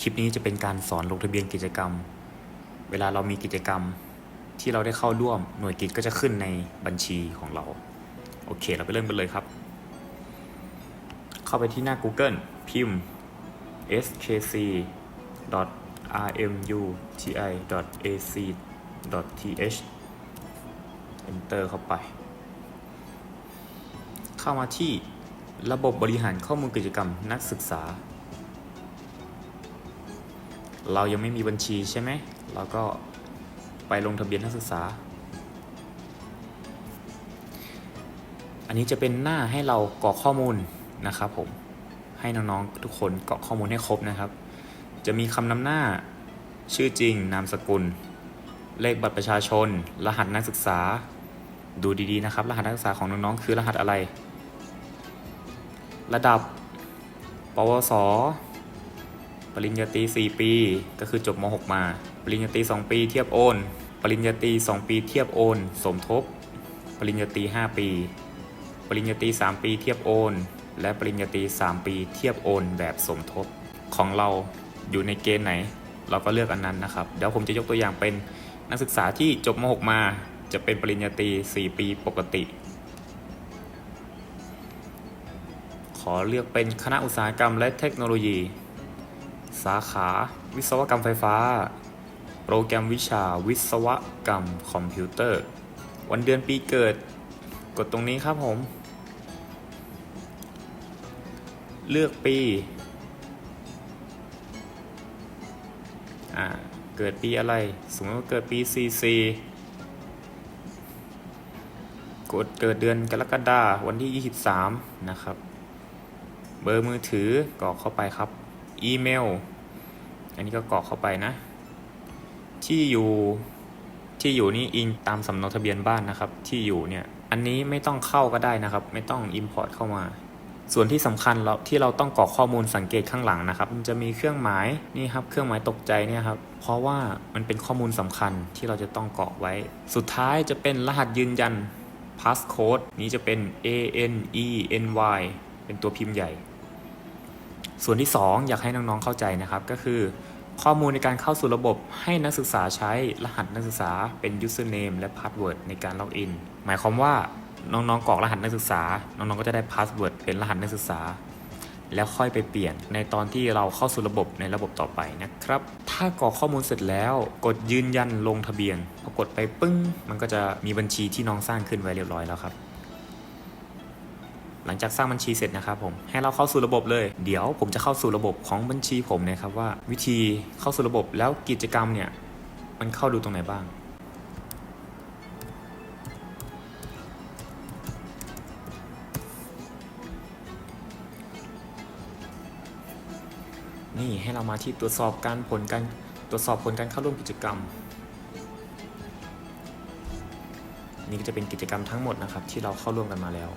คลิปนี้จะเป็นการสอนลงทะเบียนกิจกรรม เวลาเรามีกิจกรรมที่เราได้เข้าร่วมหน่วยกิจก็จะขึ้นในบัญชีของเรา โอเค เราไปเริ่มกันเลยครับ เข้าไปที่หน้า Google พิมพ์ skc rmuti ac th enter เข้าไป เข้ามาที่ระบบบริหารข้อมูลกิจกรรมนักศึกษา เรายังไม่มีบัญชีใช่ไหมเราก็ไปลงทะเบียนนักศึกษา อันนี้จะเป็นหน้าให้เรากรอกข้อมูลนะครับผม ให้น้องๆทุกคนกรอกข้อมูลให้ครบนะครับ จะมีคำนำหน้า ชื่อจริง นามสกุล เลขบัตรประชาชน รหัสนักศึกษา ดูดีๆนะครับ รหัสนักศึกษาของน้องๆคือรหัสอะไร ระดับ ปวส ริญญาตรี4 ปี ก็คือจบม .6 มา ปริญญาตรี2 ปีเทียบโอน ปริญญาตรี2 ปีเทียบโอน สมทบ ปริญญาตรี5 ปี ปริญญาตรี3 ปีเทียบโอน และปริญญาตรี3 ปีเทียบโอน แบบสมทบของเราอยู่ในเกณฑ์ไหน เราก็เลือกอันนั้นนะครับ เดี๋ยวผมจะยกตัวอย่างเป็นนักศึกษาที่จบม .6 มาจะเป็นปริญญาตรี 4 ปีปกติ ขอเลือกเป็นคณะอุตสาหกรรมและเทคโนโลยี สาขาวิศวกรรมไฟฟ้า โปรแกรมวิชาวิศวกรรมคอมพิวเตอร์ วันเดือนปีเกิด กดตรงนี้ครับผม เลือกปีอ่าเกิดปีอะไร สมมติว่าเกิดปี 44 กดเกิดเดือนกรกฎาวันที่ 23 นะครับ เบอร์มือถือกรอกเข้าไปครับ อีเมล อันนี้ก็กรอกเข้าไปนะ ที่อยู่ที่อยู่นี่อิงตามสำเนาทะเบียนบ้านนะครับ ที่อยู่เนี่ย อันนี้ไม่ต้องเข้าก็ได้นะครับ ไม่ต้อง Import เข้ามา ส่วนที่สำคัญเราที่เราต้องกรอกข้อมูลสังเกตข้างหลังนะครับ มันจะมีเครื่องหมายนี่ครับ เครื่องหมายตกใจเนี่ยครับ เพราะว่ามันเป็นข้อมูลสำคัญที่เราจะต้องกรอกไว้ สุดท้ายจะเป็นรหัสยืนยัน passcode นี้จะเป็น A N E N Y เป็นตัวพิมพ์ใหญ่ ส่วนที่ 2 อยากให้น้องๆเข้าใจนะครับ ก็คือ ข้อมูลในการเข้าสู่ระบบให้นักศึกษาใช้รหัสนักศึกษาเป็น username และ password ในการล็อกอินหมายความว่าน้องๆกรอกรหัสนักศึกษา น้องๆก็จะได้ password เป็นรหัสนักศึกษา แล้วค่อยไปเปลี่ยนในตอนที่เราเข้าสู่ระบบในระบบต่อไปนะครับ ถ้ากรอกข้อมูลเสร็จแล้วกดยืนยันลงทะเบียนพอกดไปปึ้ง มันก็จะมีบัญชีที่น้องสร้างขึ้นไว้เรียบร้อยแล้วครับ หลังจากสร้างบัญชีเสร็จนะครับผมให้เราเข้าสู่ระบบเลย เดี๋ยวผมจะเข้าสู่ระบบของบัญชีผมนะครับว่าวิธีเข้าสู่ระบบแล้วกิจกรรมเนี่ยมันเข้าดูตรงไหนบ้าง นี่ให้เรามาที่ตรวจสอบการผลการตรวจสอบผลการเข้าร่วมกิจกรรมนี่ก็จะเป็นกิจกรรมทั้งหมดนะครับที่เราเข้าร่วมกันมาแล้ว